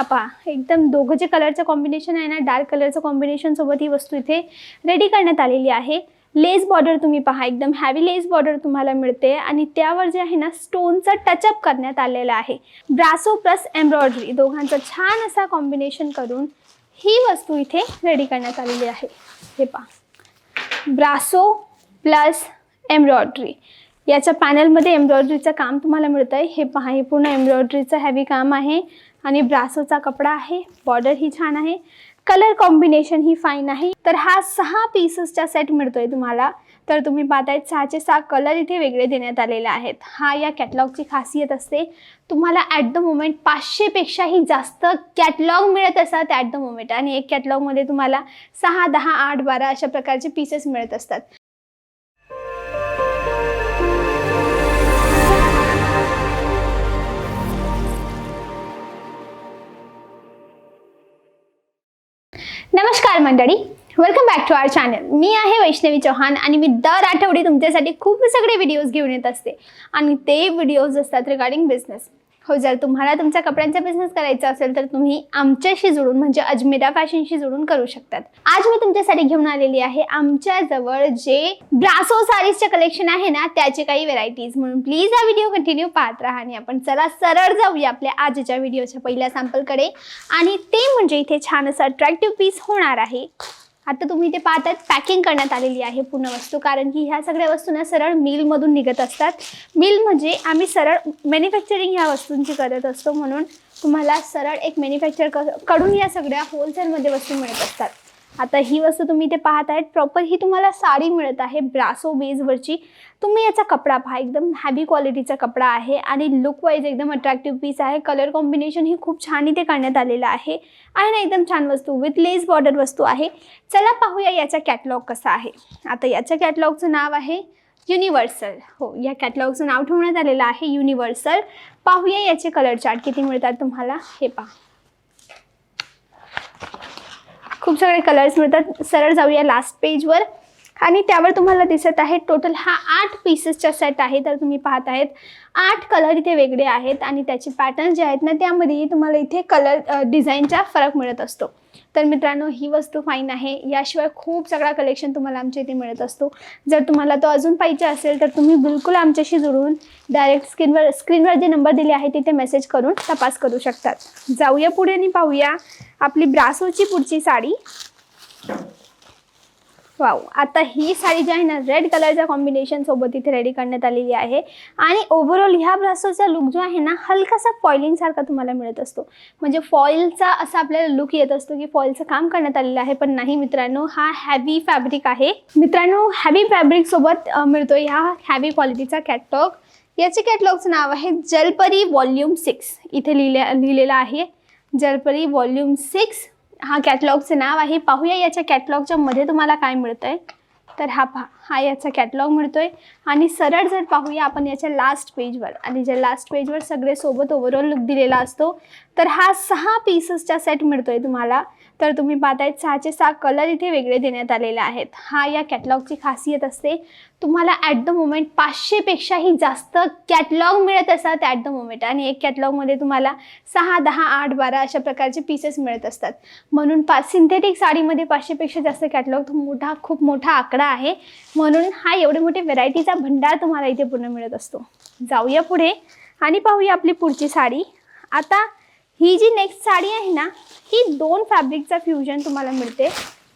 हा पहा एकदम दोघं जे कलरचं कॉम्बिनेशन आहे ना डार्क कलरचं कॉम्बिनेशन सोबत ही वस्तू इथे रेडी करण्यात आलेली आहे. लेस बॉर्डर तुम्ही पहा. एकदम हॅवी लेस बॉर्डर तुम्हाला मिळते. आणि त्यावर जे आहे ना स्टोनचा टचअप करण्यात आलेला आहे. ब्रासो प्लस एम्ब्रॉयडरी दोघांचं छान असा कॉम्बिनेशन करून ही वस्तू इथे रेडी करण्यात आलेली आहे. हे पहा. ब्रासो प्लस एम्ब्रॉयडरी याच्या पॅनलमध्ये एम्ब्रॉयडरीचं काम तुम्हाला मिळतं आहे हे पहा हे पूर्ण एम्ब्रॉयडरीचं हॅवी काम आहे. आणि ब्रासोचा कपडा आहे बॉर्डर ही छान आहे कलर कॉम्बिनेशन ही फाईन आहे. तर हा सहा पीसेसचा सेट मिळतोय तुम्हाला. तर तुम्ही पाहतायत सहाचे सहा कलर इथे वेगळे देण्यात आलेले आहेत. हा या कॅटलॉगची खासियत असते. तुम्हाला ॲट द मोमेंट पाचशेपेक्षाही जास्त कॅटलॉग मिळत असतात ॲट द मोमेंट आणि एक कॅटलॉगमध्ये तुम्हाला सहा दहा आठ बारा अशा प्रकारचे पीसेस मिळत असतात. मंडळी welcome back to our channel मी आहे वैष्णवी चौहान आणि मी दर आठवडी तुमच्यासाठी खूप सगळे व्हिडिओज घेऊन येत असते. आणि ते व्हिडिओज असतात रिगार्डिंग बिझनेस हो जर तुम्हाला तुमच्या कपड्यांचा बिझनेस करायचा असेल तर तुम्ही आमच्याशी जुळून म्हणजे अजमेरा फॅशनशी जुळून करू शकतात. आज मी तुमच्यासाठी घेऊन आलेली आहे आमच्याजवळ जे ब्रासो सारीजचे कलेक्शन आहे ना त्याचे काही व्हेरायटीज म्हणून प्लीज हा व्हिडिओ कंटिन्यू पाहत राहा आणि आपण चला सरळ जाऊया आपल्या आजच्या व्हिडिओच्या पहिल्या सॅम्पलकडे आणि ते म्हणजे इथे छान असं अट्रॅक्टिव्ह पीस होणार आहे. आता तुम्ही इथे पाहतात पॅकिंग करण्यात आलेली आहे पूर्ण वस्तू कारण की ह्या सगळ्या वस्तू ना सरळ मिलमधून निघत असतात. मिल म्हणजे आम्ही सरळ मॅन्युफॅक्चरिंग ह्या वस्तूंची करत असतो म्हणून तुम्हाला सरळ एक मॅन्युफॅक्चरकडून या सगळ्या होलसेलमध्ये वस्तू मिळत असतात. आता ही वस्तू तुम्ही इथे पाहत आहेत. प्रॉपर ही तुम्हाला साडी मिळत आहे ब्रासो बेजवरची तुम्ही याचा कपडा पहा. एकदम हॅवी क्वालिटीचा कपडा आहे आणि लुक वाईज एकदम अट्रॅक्टिव्ह पीस आहे. कलर कॉम्बिनेशन ही खूप छान इथे करण्यात आलेलं आहे. आणि ना एकदम छान वस्तू. विथ लेस बॉर्डर वस्तू आहे. चला पाहूया याचा कॅटलॉग कसा आहे. आता याच्या कॅटलॉगचं नाव आहे युनिव्हर्सल हो या कॅटलॉगचं नाव ठेवण्यात आलेलं आहे युनिव्हर्सल पाहूया याचे कलर चार्ट किती मिळतात तुम्हाला. हे पहा. खूप सगळे कलर्स मिळतात. सरळ जाऊया लास्ट पेजवर आणि त्यावर तुम्हाला दिसत आहे टोटल हा आठ पीसेसचा सेट आहे तर तुम्ही पाहत आहेत. आठ कलर इथे वेगळे आहेत आणि त्याचे पॅटर्न जे आहेत ना त्यामध्येही तुम्हाला इथे कलर डिझाईनचा फरक मिळत असतो. तर मित्रांनो ही वस्तू फाईन आहे. याशिवाय खूप सगळा कलेक्शन तुम्हाला आमच्या इथे मिळत असतो. जर तुम्हाला तो अजून पाहिजे असेल तर तुम्ही बिलकुल आमच्याशी जुळून डायरेक्ट स्क्रीनवर स्क्रीनवर जे नंबर दिले आहे तिथे मेसेज करून तपास करू शकतात. जाऊया पुढे आणि पाहूया आपली ब्रासोची पुढची साडी. वाव. आता ही साडी जी आहे ना रेड कलरच्या कॉम्बिनेशन सोबत इथे रेडी करण्यात आलेली आहे. आणि ओव्हरऑल ह्या ब्रासोचा लुक जो आहे ना हलकासा फॉइलिंग सारखा तुम्हाला मिळत असतो. म्हणजे फॉइलचा असा आपल्याला लुक येत असतो की फॉइलचं काम करण्यात आलेलं आहे. पण नाही मित्रांनो हा हॅवी फॅब्रिक आहे. मित्रांनो हॅवी फॅब्रिक सोबत मिळतो ह्या हॅवी क्वालिटीचा कॅटलॉग याचे कॅटलॉगचं नाव आहे जलपरी वॉल्यूम सिक्स इथे लिहिले लिहिलेलं आहे. जलपरी वॉल्यूम सिक्स हा कॅटलॉगचं नाव आहे. पाहूया याच्या कॅटलॉगच्या मध्ये तुम्हाला काय मिळतं आहे तर हा पहा हा याचा कॅटलॉग मिळतोय. आणि सरळ जर पाहूया आपण याच्या लास्ट पेजवर आणि ज्या लास्ट पेजवर सगळे सोबत ओव्हरऑल लुक दिलेला असतो. तर हा सहा पीसेसचा सेट मिळतोय तुम्हाला. तर तुम्ही पाहतायत सहाचे सहा कलर इथे वेगळे देण्यात आलेले आहेत. हा या कॅटलॉगची खासियत असते. तुम्हाला ॲट द मोमेंट पाचशेपेक्षाही जास्त कॅटलॉग मिळत असतात ॲट द मोमेंट आणि एक कॅटलॉगमध्ये तुम्हाला सहा दहा आठ बारा अशा प्रकारचे पीसेस मिळत असतात. म्हणून पा सिंथेटिक साडीमध्ये पाचशेपेक्षा जास्त कॅटलॉग तो मोठा खूप मोठा आकडा आहे. म्हणून हा एवढे मोठे व्हेरायटीचा भंडार तुम्हाला इथे पूर्ण मिळत असतो. जाऊया पुढे आणि पाहूया आपली पुढची साडी. आता ही जी नेक्स्ट साडी आहे ना ही दोन फॅब्रिकचा फ्युजन तुम्हाला मिळते.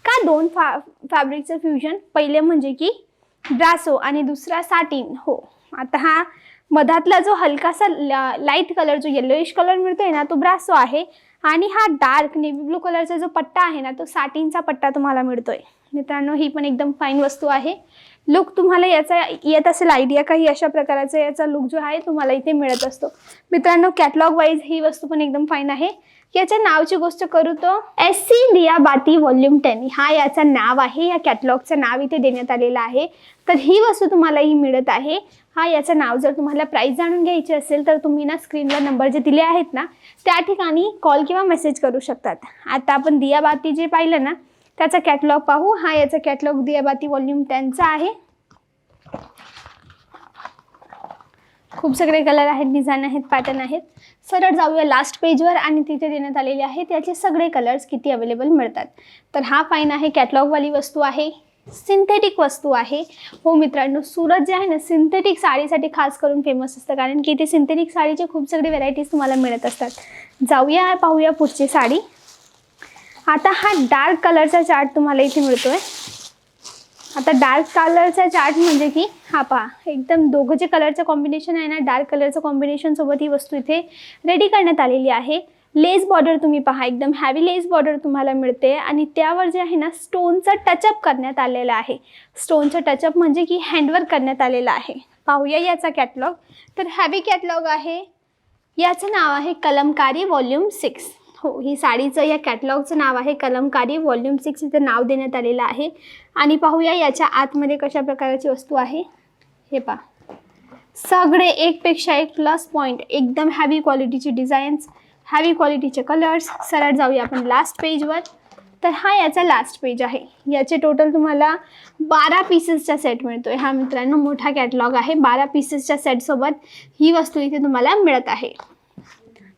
का दोन फा फॅब्रिकचं फ्युजन पहिले म्हणजे की ब्रासो आणि दुसरा साटीन हो आता हा मधातला जो हलकासा लाइट कलर जो येलोइश कलर मिळतोय ना तो ब्रासो आहे. आणि हा डार्क नेव्ही ब्लू कलरचा जो पट्टा आहे ना तो साटीनचा पट्टा तुम्हाला मिळतोय. मित्रांनो ही पण एकदम फाईन वस्तू आहे. लुक तुम्हाला याचा येत असेल आयडिया काही अशा प्रकारचा याचा लुक जो आहे तुम्हाला इथे मिळत असतो. मित्रांनो कॅटलॉग वाईज ही वस्तू पण एकदम फाईन आहे. याच्या नावची गोष्ट करू तो. एस सी लिया बाती वॉल्यूम टेन हा याचा नाव आहे या कॅटलॉगचं नाव इथे देण्यात आलेलं आहे. तर ही वस्तू तुम्हाला ही मिळत आहे. हा याचं नाव जर तुम्हाला प्राईस जाणून घ्यायची असेल तर तुम्ही ना स्क्रीनवर नंबर जे दिले आहेत ना त्या ठिकाणी कॉल किंवा मेसेज करू शकतात. आता आपण दियाबाती जे पाहिलं ना त्याचा कॅटलॉग पाहू. हा याचा कॅटलॉग दियाबाती वॉल्यूम टेनचा आहे. खूप सगळे कलर आहेत डिझाईन आहेत पॅटर्न आहेत. सरळ जाऊया लास्ट पेजवर आणि तिथे देण्यात आलेले आहेत त्याचे सगळे कलर्स किती अवेलेबल मिळतात. तर हा फाईन आहे कॅटलॉगवाली वस्तू आहे सिंथेटिक वस्तू आहे. हो मित्रांनो सुरत जे आहे ना सिंथेटिक साडीसाठी खास करून फेमस असतं. कारण की इथे सिंथेटिक साडीचे खूप सगळे व्हरायटीज तुम्हाला मिळत असतात. जाऊया पाहूया पुढची साडी. आता हा डार्क कलरचा चार्ट तुम्हाला इथे मिळतोय. आता डार्क कलरचा चार्ट म्हणजे की हा पहा एकदम दोघं जे कलरचं कॉम्बिनेशन आहे ना डार्क कलरचं कॉम्बिनेशन सोबत ही वस्तू इथे रेडी करण्यात आलेली आहे. लेस बॉर्डर तुम्ही पहा एकदम हॅवी लेस बॉर्डर तुम्हाला मिळते. आणि त्यावर जे आहे ना स्टोनचं टचअप करण्यात आलेलं आहे. स्टोनचं टचअप म्हणजे की हँडवर्क करण्यात आलेलं आहे. पाहूया याचा कॅटलॉग तर हॅवी कॅटलॉग आहे. याचं नाव आहे कलमकारी वॉल्यूम सिक्स हो ही साडीचं या कॅटलॉगचं नाव आहे कलमकारी. व्हॉल्युम सिक्स इथं नाव देण्यात आलेलं आहे. आणि पाहूया याच्या आतमध्ये कशा प्रकारची वस्तू आहे. हे पहा. सगळे एकपेक्षा एक प्लस पॉईंट एकदम हॅवी क्वालिटीचे डिझाईन्स हॅवी क्वालिटीचे कलर्स सरळ जाऊया आपण लास्ट पेजवर तर हा याचा लास्ट पेज आहे. याचे टोटल तुम्हाला बारा पीसेसचा सेट मिळतो आहे हा मित्रांनो मोठा कॅटलॉग आहे. बारा पीसेसच्या सेटसोबत ही वस्तू इथे तुम्हाला मिळत आहे.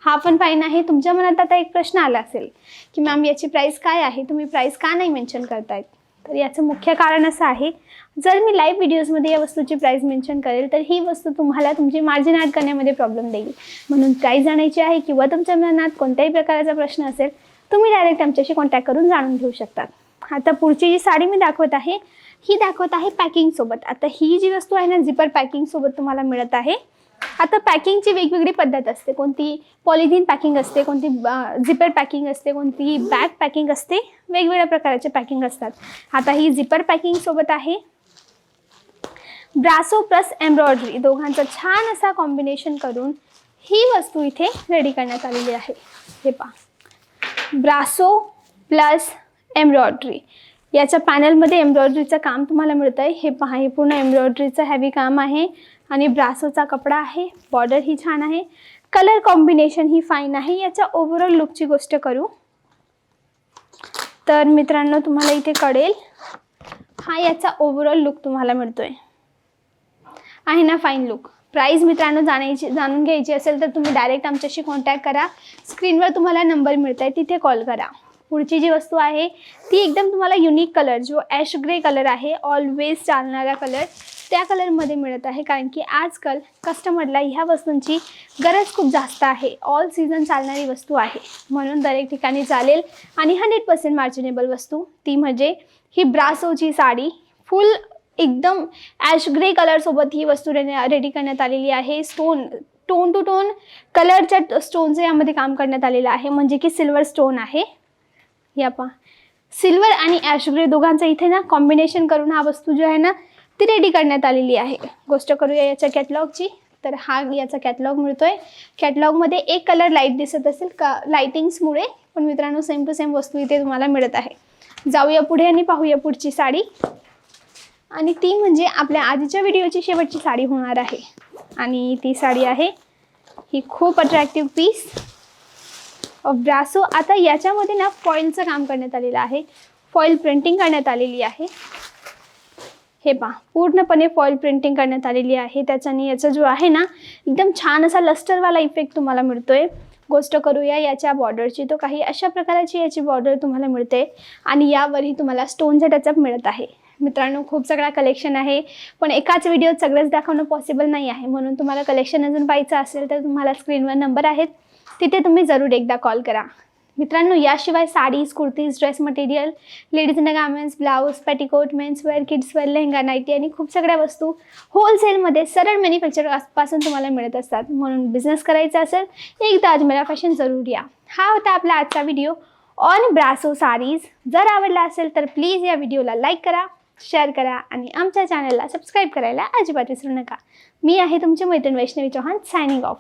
हा पण फाईन आहे. तुमच्या मनात आता एक प्रश्न आला असेल की मॅम याची प्राईस काय आहे? तुम्ही प्राईस का नाही मेन्शन करतायत? तर याचं मुख्य कारण असं आहे जर मी लाईव्ह व्हिडिओजमध्ये या वस्तूची प्राईस मेन्शन करेल तर ही वस्तू तुम्हाला तुमची मार्जिन ॲड करण्यामध्ये प्रॉब्लेम देईल. म्हणून प्राईस जाण्याची आहे किंवा तुमच्या मनात कोणत्याही प्रकारचा प्रश्न असेल तुम्ही डायरेक्ट आमच्याशी कॉन्टॅक्ट करून जाणून घेऊ शकतात. आता पुढची जी साडी मी दाखवत आहे ही दाखवत आहे पॅकिंगसोबत आता ही जी वस्तू आहे ना झिपर पॅकिंगसोबत तुम्हाला मिळत आहे आता पॅकिंगची वेगवेगळी पद्धत असते. कोणती पॉलिथिन पॅकिंग असते कोणती झिपर पॅकिंग असते कोणती बॅग पॅकिंग असते वेगवेगळ्या प्रकारचे पॅकिंग असतात. आता ही झिपर पॅकिंगसोबत आहे. ब्रासो प्लस एम्ब्रॉयडरी दोघांचं छान असा कॉम्बिनेशन करून ही वस्तू इथे रेडी करण्यात आलेली आहे. हे पहा. Brasso plus embroidery. याच्या पॅनलमध्ये एम्ब्रॉयडरीचं काम तुम्हाला मिळतं आहे हे पहा हे पूर्ण एम्ब्रॉयडरीचं हॅवी काम आहे. आणि ब्रासोचा कपडा आहे बॉर्डर ही छान आहे. कलर कॉम्बिनेशन ही फाईन आहे. याच्या ओव्हरऑल लुकची गोष्ट करू. तर मित्रांनो तुम्हाला इथे कळेल हा याचा ओव्हरऑल लुक तुम्हाला मिळतोय. आहे ना फाईन लुक प्राईज मित्रांनो जाण्याची जाणून घ्यायची असेल तर तुम्ही डायरेक्ट आमच्याशी कॉन्टॅक्ट करा. स्क्रीनवर तुम्हाला नंबर मिळत आहे तिथे कॉल करा. पुढची जी वस्तू आहे ती एकदम तुम्हाला युनिक कलर जो ॲश ग्रे कलर आहे ऑलवेज चालणारा कलर त्या कलरमध्ये मिळत आहे. कारण की आजकाल कस्टमरला ह्या वस्तूंची गरज खूप जास्त आहे. ऑल सीझन चालणारी वस्तू आहे. म्हणून दरेक ठिकाणी चालेल. आणि हंड्रेड पर्सेंट मार्जिनेबल वस्तू ती म्हणजे ही ब्रासोची साडी. फुल एकदम ॲश ग्रे कलरसोबत ही वस्तू रेडी करण्यात आलेली आहे. स्टोन टोन टू टोन कलरच्या स्टोनचं यामध्ये काम करण्यात आलेलं आहे. म्हणजे की सिल्वर स्टोन आहे. या पहा. सिल्वर आणि ॲश ग्रे दोघांचं इथे ना कॉम्बिनेशन करून हा वस्तू जो आहे ना ती रेडी करण्यात आलेली आहे. गोष्ट करूया याच्या कॅटलॉगची तर हा याचा कॅटलॉग मिळतोय. कॅटलॉगमध्ये एक कलर लाइट दिसत असेल का लाईटिंग्समुळे पण मित्रांनो सेम टू सेम वस्तू इथे तुम्हाला मिळत आहे. जाऊया पुढे आणि पाहूया पुढची साडी. आणि ती म्हणजे आपल्या आधीच्या व्हिडिओची शेवटची साडी होणार आहे. आणि ती साडी आहे ही खूप अट्रॅक्टिव्ह पीस ब्रासो आता याच्यामध्ये ना फॉईलचं काम करण्यात आलेलं आहे. फॉईल प्रिंटिंग करण्यात आलेली आहे. हे पहा पूर्णपणे फॉईल प्रिंटिंग करण्यात आलेली आहे. त्याच्याने याचा जो आहे ना एकदम छान असा लस्टरवाला इफेक्ट तुम्हाला मिळतोय. गोष्ट करूया याच्या बॉर्डरची तो काही अशा प्रकारची याची बॉर्डर तुम्हाला मिळते. आणि यावरही तुम्हाला स्टोनचा टचअप मिळत आहे. मित्रांनो खूप सगळा कलेक्शन आहे. पण एकाच व्हिडिओत सगळंच दाखवणं पॉसिबल नाही आहे. म्हणून तुम्हाला कलेक्शन अजून पाहायचं असेल तर तुम्हाला स्क्रीनवर नंबर आहेत. तिथे तुम्ही जरूर एकदा कॉल करा. मित्रांनो याशिवाय saris kurtis dress material ladies garments blouse petticoat menswear kidswear lehenga nighty आणि खूप सगळ्या वस्तू होलसेलमध्ये सरळ मॅन्युफॅक्चरपासून तुम्हाला मिळत असतात. म्हणून बिझनेस करायचा असेल एकदा अजमेरा फॅशन जरूर या. हा होता आपला आजचा व्हिडिओ ऑन ब्रासो साडीज. जर आवडला असेल तर प्लीज या व्हिडिओला लाईक करा शेअर करा आणि आमच्या चॅनलला सबस्क्राईब करायला अजिबात विसरू नका. मी आहे तुमची मैत्रीण वैष्णवी चौहान सायनिंग ऑफ